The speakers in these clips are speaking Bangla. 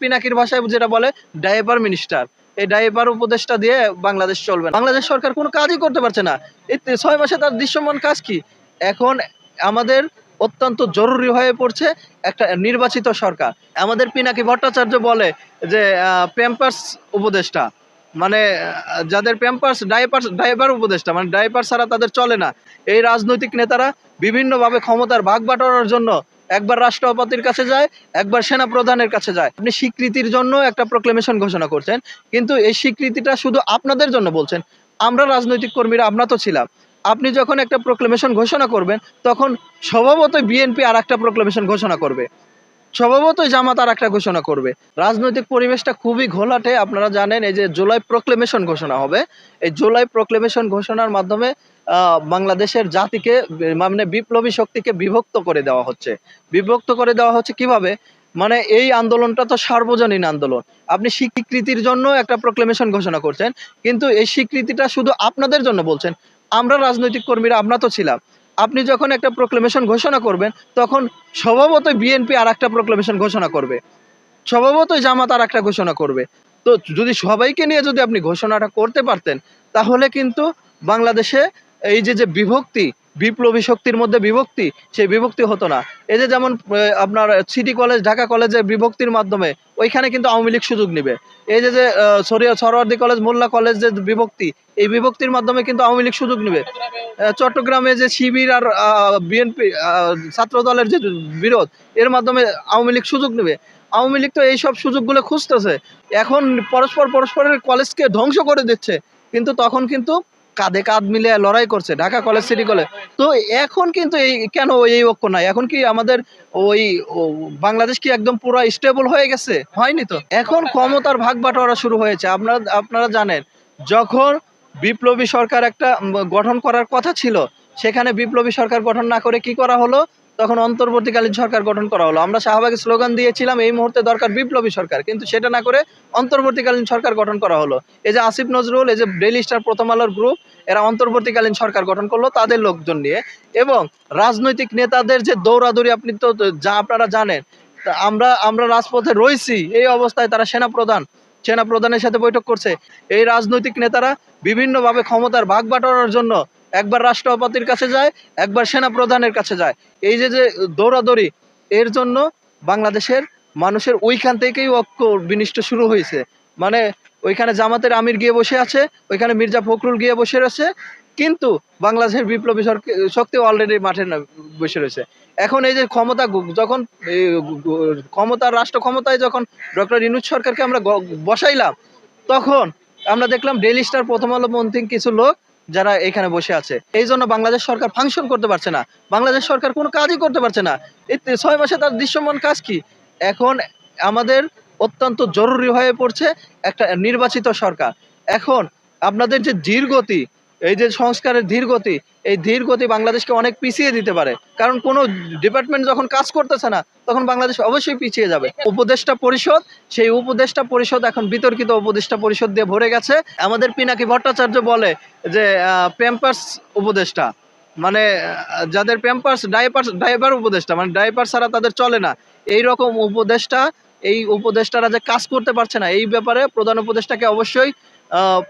পিনাকির ভাষায় যেটা বলে ডাইপার মিনিস্টার এই ডাইপার উপদেশটা দিয়ে বাংলাদেশ চলবে বাংলাদেশ সরকার কোনো কাজই করতে পারছে না। এই ছয় মাসে তার দৃশ্যমান কাজ কি? এখন আমাদের অত্যন্ত জরুরি হয়ে পড়ছে একটা নির্বাচিত সরকার। আমাদের পিনাকি ভট্টাচার্য বলে যে প্যাম্পার্স উপদেষ্টা। মানে যাদের প্যাম্পার্স ডাইপার ডাইপার উপদেষ্টা। মানে ডাইপার ছাড়া তাদের চলে না। এই রাজনৈতিক নেতারা বিভিন্নভাবে ক্ষমতার ভাগ বাটোয়ারার জন্য একবার রাষ্ট্রপতির কাছে যায়, একবার সেনা প্রধানের কাছে যায়। আপনি স্বীকৃতির জন্য একটা প্রোক্লেমেশন ঘোষণা করছেন, কিন্তু এই স্বীকৃতিটা শুধু আপনাদের জন্য বলছেন। আমরা রাজনৈতিক কর্মীরা, আমরা তো ছিলাম। আপনি যখন একটা প্রোক্লেমেশন ঘোষণা করবেন, তখন স্বভাবতই বিএনপি আর একটা প্রোক্লেমেশন ঘোষণা করবে। স্বভাবতই জামাত আর একটা ঘোষণা করবে। রাজনৈতিক পরিবেশটা খুবই ঘোলাটে, আপনারা জানেন, এই যে জুলাই প্রোক্লেমেশন ঘোষণা হবে। এই জুলাই প্রোক্লেমেশন ঘোষণার মাধ্যমে বাংলাদেশের জাতিকে মানে বিপ্লবী শক্তিকে বিভক্ত করে দেওয়া হচ্ছে। বিভক্ত করে দেওয়া হচ্ছে কীভাবে? মানে এই আন্দোলনটা তো সার্বজনীন আন্দোলন। আপনি স্বীকৃতির জন্য একটা প্রোক্লেমেশন ঘোষণা করছেন, কিন্তু এই স্বীকৃতিটা শুধু আপনাদের জন্য বলছেন। আমরা রাজনৈতিক কর্মীরা, আমরা তো ছিলাম। আপনি যখন একটা প্রোক্লেমেশন ঘোষণা করবেন, তখন স্বভাবতই বিএনপি আর একটা প্রোক্লেমেশন ঘোষণা করবে। স্বভাবতই জামাত আর একটা ঘোষণা করবে। তো যদি সবাইকে নিয়ে যদি আপনি ঘোষণাটা করতে পারতেন, তাহলে কিন্তু বাংলাদেশে এই যে যে বিভক্তি, বিপ্লবী শক্তির মধ্যে বিভক্তি, সেই বিভক্তি হতো না। এই যে যেমন আপনার সিটি কলেজ, ঢাকা কলেজের বিভক্তির মাধ্যমে, ওইখানে কিন্তু আওয়ামী লীগ সুযোগ নেবে। এই যে যে সরিয়া সরওয়ার্দী কলেজ, মোল্লা কলেজ যে বিভক্তি, এই বিভক্তির মাধ্যমে কিন্তু আওয়ামী লীগ সুযোগ নেবে। চট্টগ্রামে যে শিবির আর বিএনপি ছাত্র দলের যে বিরোধ, এর মাধ্যমে আওয়ামী লীগ সুযোগ নেবে। আওয়ামী লীগ তো এইসব সুযোগগুলো খুঁজতেছে। এখন পরস্পর পরস্পরের কলেজকে ধ্বংস করে দিচ্ছে। কিন্তু তখন কিন্তু কাঁধে কাঁধ মিলে লড়াই করছে ঢাকা কলেজ সিটি কলেজ। তো এখন কিন্তু এই কেন এই ঐক্য নাই? এখন কি আমাদের ওই বাংলাদেশ কি একদম পুরো স্টেবল হয়ে গেছে? হয়নি তো? এখন ক্ষমতার ভাগ বাটোয়ারা শুরু হয়েছে। আপনারা আপনারা জানেন, যখন বিপ্লবী সরকার একটা গঠন করার কথা ছিল, সেখানে বিপ্লবী সরকার গঠন না করে কি করা হলো? তখন অন্তর্বর্তীকালীন সরকার গঠন করা হলো। আমরা শাহবাগে স্লোগান দিয়েছিলাম, এই মুহূর্তে দরকার বিপ্লবী সরকার। কিন্তু সেটা না করে অন্তর্বর্তীকালীন সরকার গঠন করা হলো। এই যে আসিফ নজরুল, এই যে ডেইলি স্টার প্রথম আলোর গ্রুপ এরা অন্তর্বর্তীকালীন সরকার গঠন করল তাদের লোকজন নিয়ে। এবং রাজনৈতিক নেতাদের যে দৌড়াদৌড়ি, আপনি তো যা আপনারা জানেন আমরা আমরা রাজপথে রয়েছি। এই অবস্থায় তারা সেনা প্রধান সেনা প্রধানের সাথে বৈঠক করছে। এই রাজনৈতিক নেতারা বিভিন্নভাবে ক্ষমতার ভাগ বাটোয়ারার জন্য একবার রাষ্ট্রপতির কাছে যায়, একবার সেনা প্রধানের কাছে যায়। এই যে যে দৌড়াদৌড়ি, এর জন্য বাংলাদেশের মানুষের ওইখান থেকেই ঐক্য বিনিষ্ট শুরু হয়েছে। মানে ওইখানে জামাতের আমির গিয়ে বসে আছে, ওইখানে মির্জা ফখরুল গিয়ে বসে রয়েছে, কিন্তু বাংলাদেশের বিপ্লবী শক্তি অলরেডি মাঠে বসে রয়েছে। এখন এই যে ক্ষমতা যখন ক্ষমতার রাষ্ট্র ক্ষমতায় যখন ডক্টর ইনুজ সরকারকে আমরা বসাইলাম, তখন আমরা দেখলাম ডেলি স্টার প্রথম আলো মন্ত্রী কিছু লোক যারা এখানে বসে আছে। এই জন্য বাংলাদেশ সরকার ফাংশন করতে পারছে না। বাংলাদেশ সরকার কোনো কাজই করতে পারছে না। এই ছয় মাসে তার দৃশ্যমান কাজ কি? এখন আমাদের অত্যন্ত জরুরি হয়ে পড়ছে একটা নির্বাচিত সরকার। এখন আপনাদের যে ধীর গতি এই যে সংস্কারের ধীর গতি, এই ধীর গতি বাংলাদেশকে অনেক পিছিয়ে দিতে পারে। কারণ কোনো ডিপার্টমেন্ট যখন কাজ করতেছে না, তখন বাংলাদেশ অবশ্যই পিছিয়ে যাবে। উপদেষ্টা পরিষদ, সেই উপদেষ্টা পরিষদ এখন বিতর্কিত উপদেষ্টা পরিষদ দিয়ে ভরে গেছে। আমাদের পিনাকি ভট্টাচার্য বলে যে প্যাম্পার্স উপদেষ্টা। মানে যাদের প্যাম্পার্স ডাইপার ডাইপার উপদেষ্টা মানে ডাইপার ছাড়া তাদের চলে না। এই রকম উপদেষ্টা, এই উপদেষ্টারা যে কাজ করতে পারছে না, এই ব্যাপারে প্রধান উপদেষ্টাকে অবশ্যই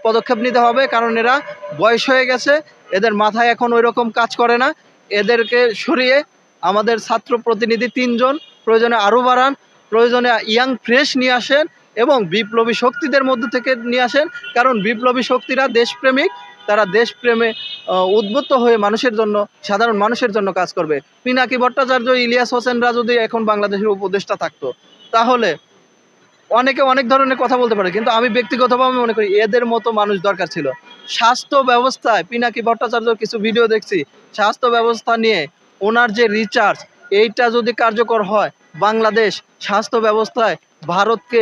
পদক্ষেপ নিতে হবে, কারণ এরা বয়স হয়ে গেছে, এদের মাথায় এখন ওই রকম কাজ করে না। এদেরকে সরিয়ে আমাদের ছাত্র প্রতিনিধি তিনজন, প্রয়োজনে আরও বাড়ান, প্রয়োজনে ইয়াং ফ্রেশ নিয়ে আসেন এবং বিপ্লবী শক্তিদের মধ্যে থেকে নিয়ে আসেন, কারণ বিপ্লবী শক্তিরা দেশপ্রেমিক, তারা দেশপ্রেমে উদ্বুদ্ধ হয়ে মানুষের জন্য, সাধারণ মানুষের জন্য কাজ করবে। পিনাকি ভট্টাচার্য, ইলিয়াস হোসেনরা যদি এখন বাংলাদেশের উপদেষ্টা থাকতো, তাহলে অনেকে অনেক ধরনের কথা বলতে পারে, কিন্তু আমি ব্যক্তিগতভাবে মনে করি এদের মতো মানুষ দরকার ছিল। স্বাস্থ্য ব্যবস্থায় পিনাকি ভট্টাচার্য কিছু ভিডিও দেখছি। স্বাস্থ্য ব্যবস্থা নিয়ে ওনার যে রিচার্জ এইটা যদি কার্যকর হয়, বাংলাদেশ স্বাস্থ্য ব্যবস্থায় ভারতকে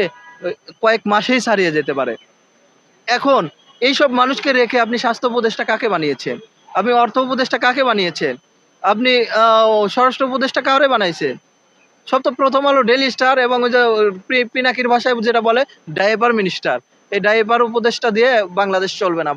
কয়েক মাসেই ছাড়িয়ে যেতে পারে। এখন এইসব মানুষকে রেখে আপনি স্বাস্থ্য উপদেষ্টা কাকে বানিয়েছেন? আপনি অর্থ উপদেষ্টা কাকে বানিয়েছেন? আপনি স্বরাষ্ট্র উপদেষ্টা কারে বানাইছেন? সব তো প্রথম আলো ডেলি স্টার এবং ওই যে পিনাকির ভাষায় যেটা বলে ডাইভার মিনিস্টার। এই ডাইভার উপদেশটা দিয়ে বাংলাদেশ চলবে না।